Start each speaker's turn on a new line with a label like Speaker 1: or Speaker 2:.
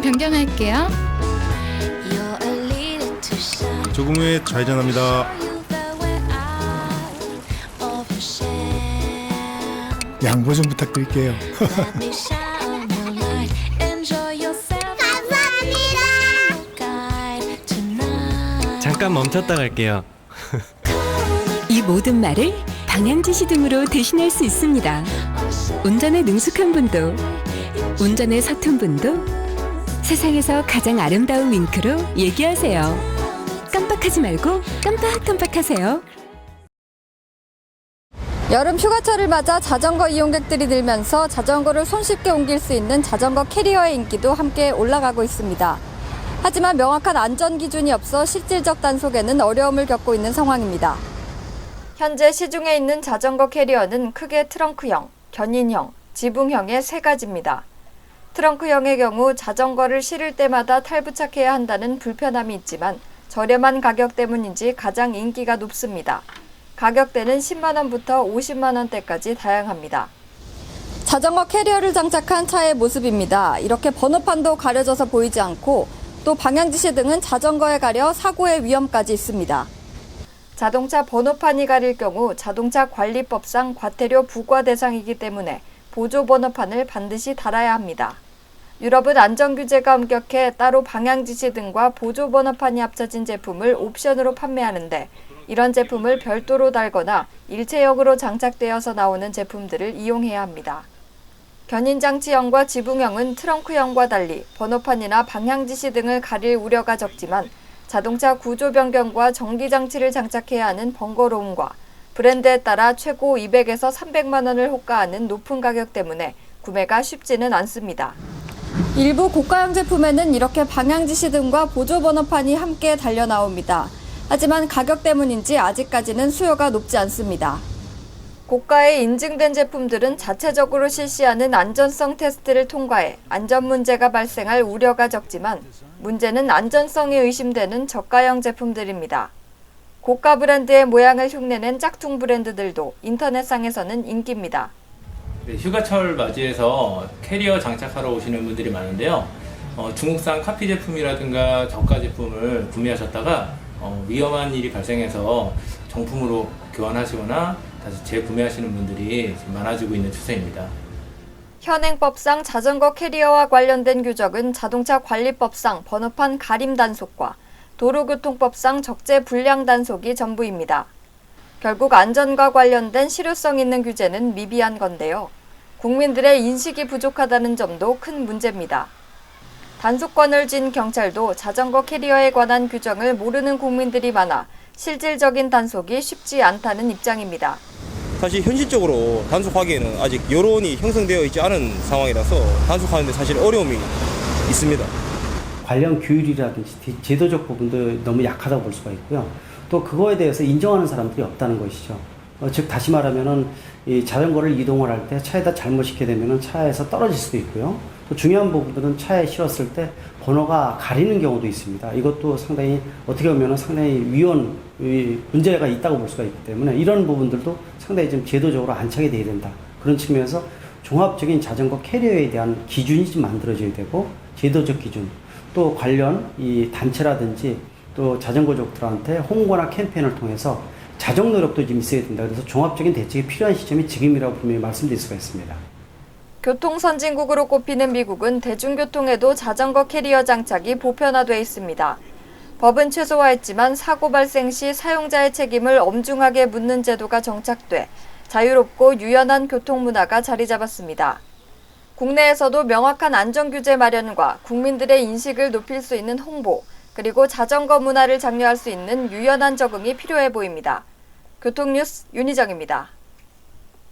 Speaker 1: shine.
Speaker 2: 조금 후에 좌회전합니다.
Speaker 3: 양보 좀 부탁드릴게요.
Speaker 4: 잠깐 멈췄다 갈게요.
Speaker 5: 이 모든 말을 방향지시 등으로 대신할 수 있습니다. 운전에 능숙한 분도, 운전에 서툰 분도 세상에서 가장 아름다운 윙크로 얘기하세요. 깜빡하지 말고 깜빡깜빡하세요.
Speaker 6: 여름 휴가철을 맞아 자전거 이용객들이 늘면서 자전거를 손쉽게 옮길 수 있는 자전거 캐리어의 인기도 함께 올라가고 있습니다. 하지만 명확한 안전 기준이 없어 실질적 단속에는 어려움을 겪고 있는 상황입니다. 현재 시중에 있는 자전거 캐리어는 크게 트렁크형, 견인형, 지붕형의 세 가지입니다. 트렁크형의 경우 자전거를 실을 때마다 탈부착해야 한다는 불편함이 있지만 저렴한 가격 때문인지 가장 인기가 높습니다. 가격대는 10만 원부터 50만 원대까지 다양합니다. 자전거 캐리어를 장착한 차의 모습입니다. 이렇게 번호판도 가려져서 보이지 않고 또 방향 지시 등은 자전거에 가려 사고의 위험까지 있습니다. 자동차 번호판이 가릴 경우 자동차 관리법상 과태료 부과 대상이기 때문에 보조 번호판을 반드시 달아야 합니다. 유럽은 안전 규제가 엄격해 따로 방향 지시 등과 보조 번호판이 합쳐진 제품을 옵션으로 판매하는데 이런 제품을 별도로 달거나 일체형으로 장착되어서 나오는 제품들을 이용해야 합니다. 견인장치형과 지붕형은 트렁크형과 달리 번호판이나 방향 지시 등을 가릴 우려가 적지만 자동차 구조 변경과 전기장치를 장착해야 하는 번거로움과 브랜드에 따라 최고 200에서 300만 원을 호가하는 높은 가격 때문에 구매가 쉽지는 않습니다. 일부 고가형 제품에는 이렇게 방향 지시 등과 보조 번호판이 함께 달려 나옵니다. 하지만 가격 때문인지 아직까지는 수요가 높지 않습니다. 고가에 인증된 제품들은 자체적으로 실시하는 안전성 테스트를 통과해 안전 문제가 발생할 우려가 적지만 문제는 안전성이 의심되는 저가형 제품들입니다. 고가 브랜드의 모양을 흉내낸 짝퉁 브랜드들도 인터넷상에서는 인기입니다.
Speaker 7: 네, 휴가철 맞이해서 캐리어 장착하러 오시는 분들이 많은데요. 어, 중국산 카피 제품이라든가 저가 제품을 구매하셨다가 어, 위험한 일이 발생해서 정품으로 교환하시거나 다시 재구매하시는 분들이 지금 많아지고 있는 추세입니다.
Speaker 6: 현행법상 자전거 캐리어와 관련된 규정은 자동차 관리법상 번호판 가림 단속과 도로교통법상 적재 불량 단속이 전부입니다. 결국 안전과 관련된 실효성 있는 규제는 미비한 건데요. 국민들의 인식이 부족하다는 점도 큰 문제입니다. 단속권을 쥔 경찰도 자전거 캐리어에 관한 규정을 모르는 국민들이 많아 실질적인 단속이 쉽지 않다는 입장입니다.
Speaker 8: 사실 현실적으로 단속하기에는 아직 여론이 형성되어 있지 않은 상황이라서 단속하는데 사실 어려움이 있습니다.
Speaker 9: 관련 규율이라든지 제- 제도적 부분도 너무 약하다고 볼 수가 있고요. 또 그거에 대해서 인정하는 사람들이 없다는 것이죠. 어, 즉 다시 말하면은 이 자전거를 이동을 할 때 차에다 잘못 시게 되면은 차에서 떨어질 수도 있고요. 또 중요한 부분들은 차에 실었을 때 번호가 가리는 경우도 있습니다. 이것도 상당히 어떻게 보면은 상당히 이 문제가 있다고 볼 수가 있기 때문에 이런 부분들도 상당히 좀 제도적으로 안착이 돼야 된다. 그런 측면에서 종합적인 자전거 캐리어에 대한 기준이 좀 만들어져야 되고 제도적 기준 또 관련 이 단체라든지 또 자전거족들한테 홍보나 캠페인을 통해서 자정 노력도 좀 있어야 된다. 그래서 종합적인 대책이 필요한 시점이 지금이라고 분명히 말씀드릴 수가 있습니다.
Speaker 6: 교통 선진국으로 꼽히는 미국은 대중교통에도 자전거 캐리어 장착이 보편화돼 있습니다. 법은 최소화했지만 사고 발생 시 사용자의 책임을 엄중하게 묻는 제도가 정착돼 자유롭고 유연한 교통 문화가 자리 잡았습니다. 국내에서도 명확한 안전 규제 마련과 국민들의 인식을 높일 수 있는 홍보, 그리고 자전거 문화를 장려할 수 있는 유연한 적응이 필요해 보입니다. 교통뉴스 윤희정입니다.